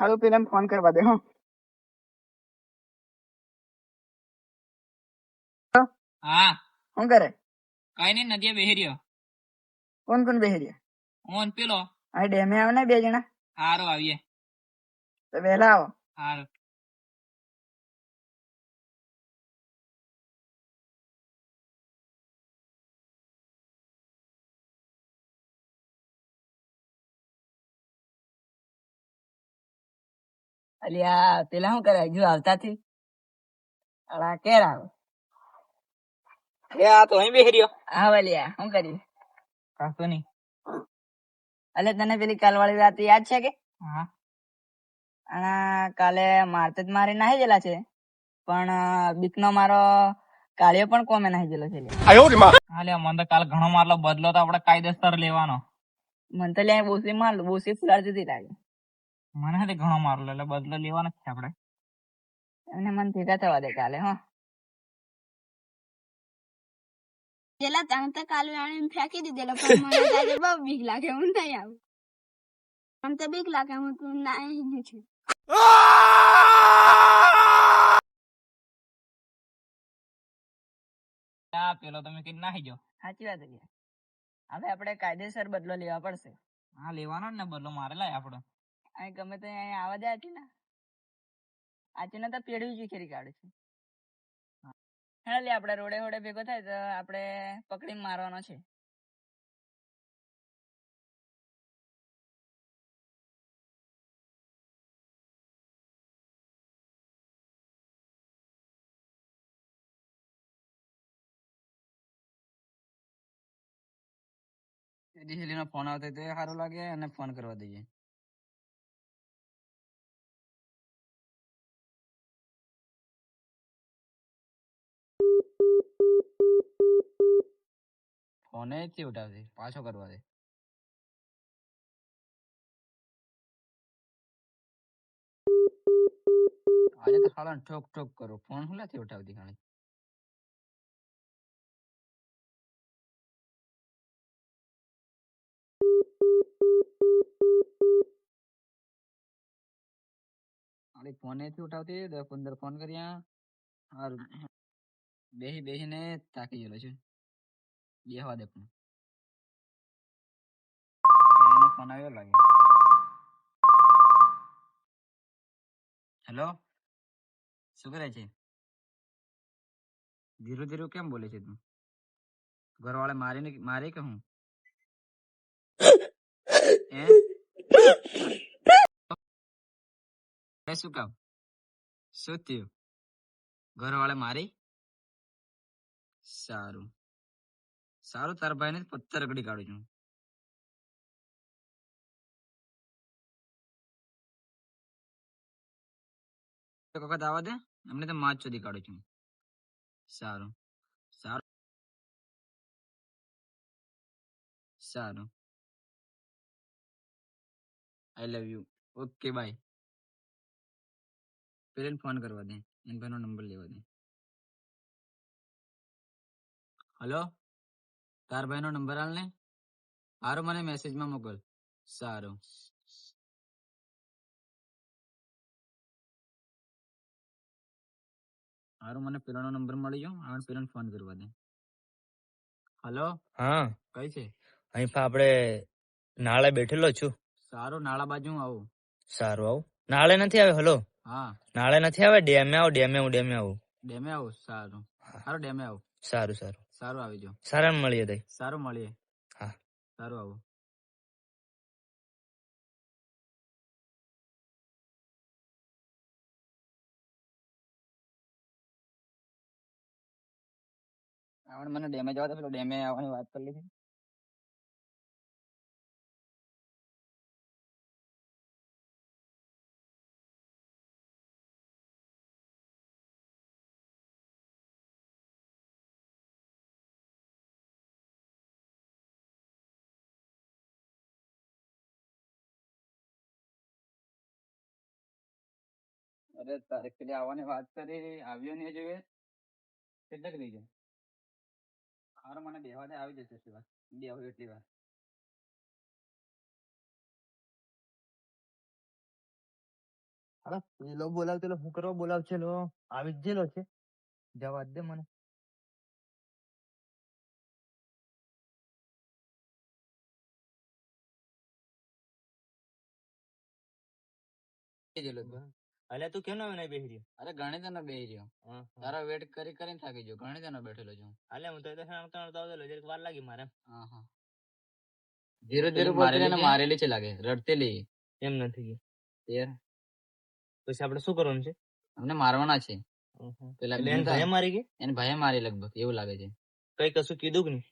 હારું પેલા ફોન કરવા દે હો. હા. શું કરે? કઈ નઈ નદીએ બેહી કોણ કોણ બેહી હું ઓન પેલો. આ ડેમે આવે ને બે જણા. હારો આવીએ. તો વહેલા આવો. હારો. અલ્યા પેલા શું કરે? હજુ આવતા થી? અલા કેર આવે? એ આ તો અહીં બેહી રહ્યો. આવ અલ્યા શું કરી નહીં. અલે તને પેલી કાલવાળી રાત યાદ છે કે? હા. અણા કાલે મારતે જ મારી નાહી ગયેલા છે. પણ બીકનો મારો કાળિયો પણ કોમે નાહી ગયેલો છે લ્યા. હા લે મને તો કાલ ઘણો મારલો. બદલો તો આપણે કાયદેસર લેવાનો. મને તો લ્યા બોસી માર બોસી ફુલાડતી લાગે મને હાથે ઘણો મારલો એટલે બદલો લેવાનો છે આપણે એમને મન ભેગા થવા દે કાલે હો. પેલા તમે તો કાલે આણે ફેંકી દીધેલો પણ મને આજે બહુ બીક લાગે હું નહીં આવું. મને તો બીક લાગે હું તું ના ગયું છું. પેલો તમે કઈ નાખી જાઓ સાચી વાત છે. હવે આપણે કાયદેસર બદલો લેવા પડશે. હા લેવાનો ને બદલો મારે લાય આપણો અહીં ગમે તે અહીં આવા દે આચી ને ના તો પેઢી જ ખેરી કાઢે છે. હા. લે આપણે રોડે હોડે ભેગો થાય તો આપણે પકડીને મારવાનો છે. નો ફોન આવતો તો એ સારું લાગે અને ફોન કરવા દઈએ. ફોને જ થી ઉઠાવતી પાછો કરવા દે આજે તો ખાલા ઠોક ઠોક કરો ફોન હું નથી ઉઠાવતી ખાલી ખાલી ફોન નથી ઉઠાવતી દસ પંદર ફોન કર્યા હારું બેહી બેહીને તાકી ગયેલો છે બેહવા દે પણ ફોન આવ્યો લાગે હેલો શું કરે છે ધીરું ધીરું કેમ બોલે છે તું ઘરવાળે મારીને મારી કે હું શું કામ શું થયું ઘરવાળે મારી સારું. સારું, તારા ભાઈને પથ્થર રગડી કાઢું છું. એક વખત આવવા દે, એમને તો માચ સુધી કાઢું છું. સારું. સારું. સારું. I love you okay bye parent phone કરવા દે, એન ભાઈનો નંબર લેવા દે. હલો? તાર ભાઈનો નંબર હાલ ને? હારું મને મેસેજમાં મોકલ. સારું. હારું મને પેલાનો નંબર મળી ગયો. આવણ પેલાને ફોન કરવા દે. હલો? હા. કઈ છે? અહીં આપણે નાળે બેઠેલો છું. સારું નાળા બાજુ હું આવું. સારું આવું. નાળે નથી આવે? હલો? હા. નાળે નથી આવે? ડેમે આવો ડેમે હું ડેમે આવું. ડેમે આવું. સારું. સારું ડેમે આવું. સારું સારું. સારું આવી જાઓ. સારા મળીએ તઈ. સારું મળીએ. હા. સારું આવું. આવણ મને ડેમે જવા દે પેલો ડેમે આવવાની વાત કરી લીધી. અરે તારે પેલી આવવાની વાત કરી આવ્યો નહીં જોઈએ કેટલાક કરી છે? હારું મને બેહવા દે આવી જશે એટલી વાર. બેહું એટલી વાર. હા પેલો બોલાવતેલો હું કરવા બોલાવશેલો આવી જ જેલો છે. જવા જ દે મને. અલ્યા તું કેમ ના બેસી રહ્યો? અરે ગણિત નો બેહી રહ્યો. તારા વેટ કરી કરીને થાકી ગયો. ગણિત નો બેઠેલો છું. અલ્યા હું તો ત્રણ તો આવતો જરીક વાર લાગી મારે. ધીરે ધીરે બોલતી મારેલી છે? લાગે. રડતેલી એમ નથી યાર પછી આપણે શું કરવાનું છે? અમને મારવાના છે. પેલા બેન ભાઈ મારી ગઈ એને ભાઈ મારી લગભગ એવું લાગે છે. કઈ કશું કીધું કે નહીં?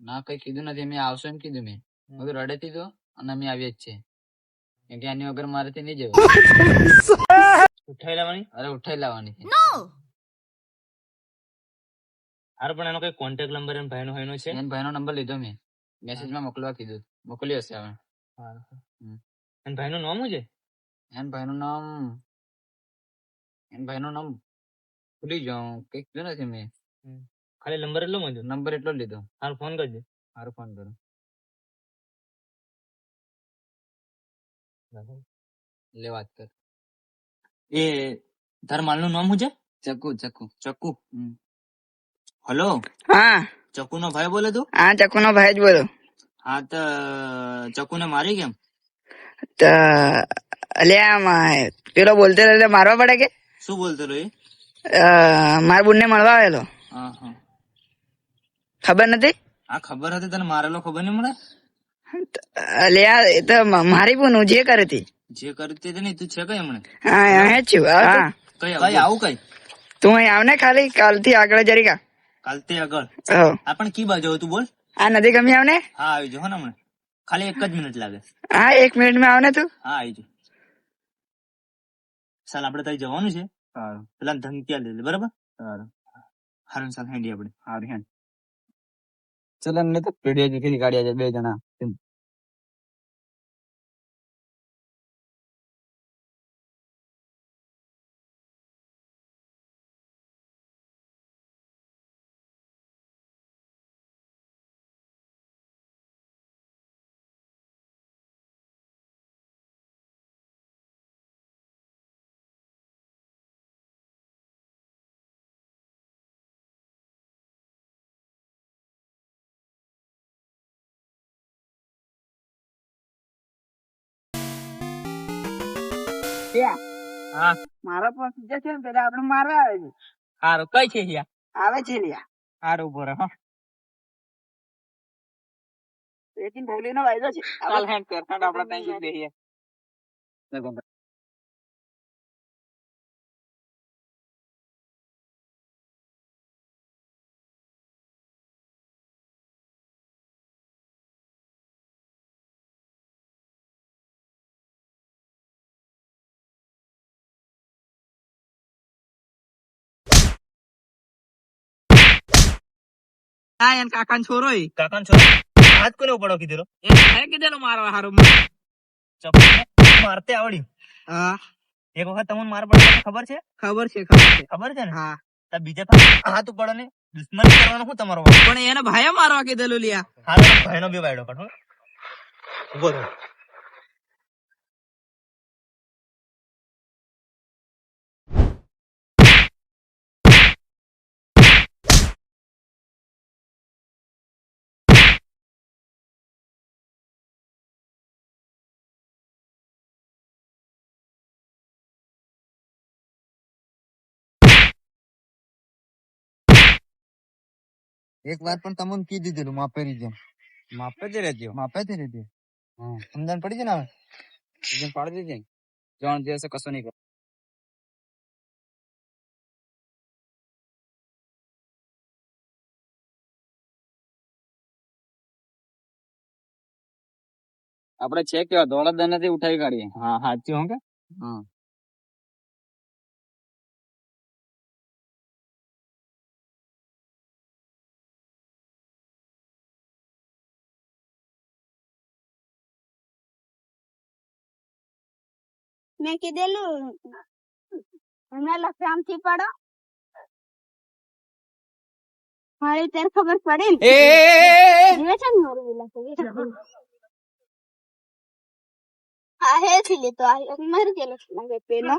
ના કઈ કીધું નથી. અમે આવશો એમ કીધું મેં. મેં કીધું રડે તો અને અમે આવીએ જ છે કેમ કે વગર મારેથી નહીં જવું ઉઠાઈ લેવાની અરે ઉઠાઈ લાવવાની. હાર પણ એનો કઈ કોન્ટેક્ટ નંબર એમ ભાઈનો હોય છે? એન ભાઈનો નંબર લીધો મેં. મેસેજમાં મોકલવા કીધું. મોકલ્યો હશે હવે. અને ભાઈનું નામ શું છે? એન ભાઈનું નામ એન ભાઈનું નામ ભૂલી ગયો કંઈક કીધું નથી મેં. ખાલી નંબર એટલો મળ્યો નંબર એટલો લીધો. હાલ ફોન કરજો. હારું ફોન કરો. લે વાત કર. એ તારા માલનું નામ શું છે? ચકુ ચક્કુ ચક્કુ હમ. હલો? હા. ચકુ નો ભાઈ બોલે તું? હા ચકુ નો ભાઈ જ બોલો. હા તો ચક્કુ ને મારી કેમ? તો અલ્યા આમાં પેલો બોલતે એટલે મારવા પડે કે? શું બોલતો રહ્યો એ? મારા બુનને મળવા આવેલો. હા હા. ખબર નથી? આ ખબર હતી તને મારેલો ખબર નહીં મળે? અલ્યા એ તો મારી પણ હું જે કરે તી જે કરતી હતી નહીં તું છે કઈ હમણાં? હા અહીંયા છું હા. કઈ આવું? કઈ તું અહીં આવ ને ખાલી કાલથી આગળ જરી. કાલથી આગળ? હા. પણ કી બાજુ તું બોલ? આ નથી ગમી આવ ને હા આવી જો હો ને હમણાં. ખાલી એક જ મિનિટ લાગે. હા એક મિનિટમાં આવ ને તું? હા આવી જો ચાલ આપણે ત્યાં જવાનું છે? પેલા ધમકી લે બરાબર? હારું ચાલ હેંડી આપણે. હારું હેન ચલ ને તો પેઢીઓ જીતી ગાડી આજે બે જણા. મારો પણ જે છે ને પેલા આપણે મારવા આવે છે. હારું કઈ છે હિયા આવે છે લ્યા. હારું રહે હા. ઢોલી નો વાયદો છે. ચાલ હેન્ડ કર ત્યાં એન કાકાન છોરો કાકાન છોરો? હાથ કોને ઉપાડો કીધેલો? એ ભાઈએ કીધેલો મારવા હારો મારતે આવડી. હા. એક વખત તમને માર પડે ખબર છે? ખબર છે ખબર છે. ખબર છે ને? હા. તો બીજા હાથ ઉપાડો ને. દુશ્મની કરવાનો શું તમારો પણ એને ભાઈએ મારવા કીધેલું લ્યા. હા ભાઈનો બી વાયડો કાઢો ઊભો એક વાર પણ તમને કીધી દીધેલું માપે રીજે માપે જ રહેજો. માપે જ રહેજો સમજણ પડી જાય ને હવે? પાડી દેજે ત્રણ દિવસે કશું નહીં કરે. આપડે છે કેવા દોડા દન નથી ઉઠાવી કાઢીએ? હા સાચું હો કે? હા મેં કીધેલું હમણાં લખામથી પડો મારી ત્યારે ખબર પડે ને? એ છે ને મારું એ લખામ. હા હેથી લેતો આવ્યો મારી ગયેલો છે પેલો.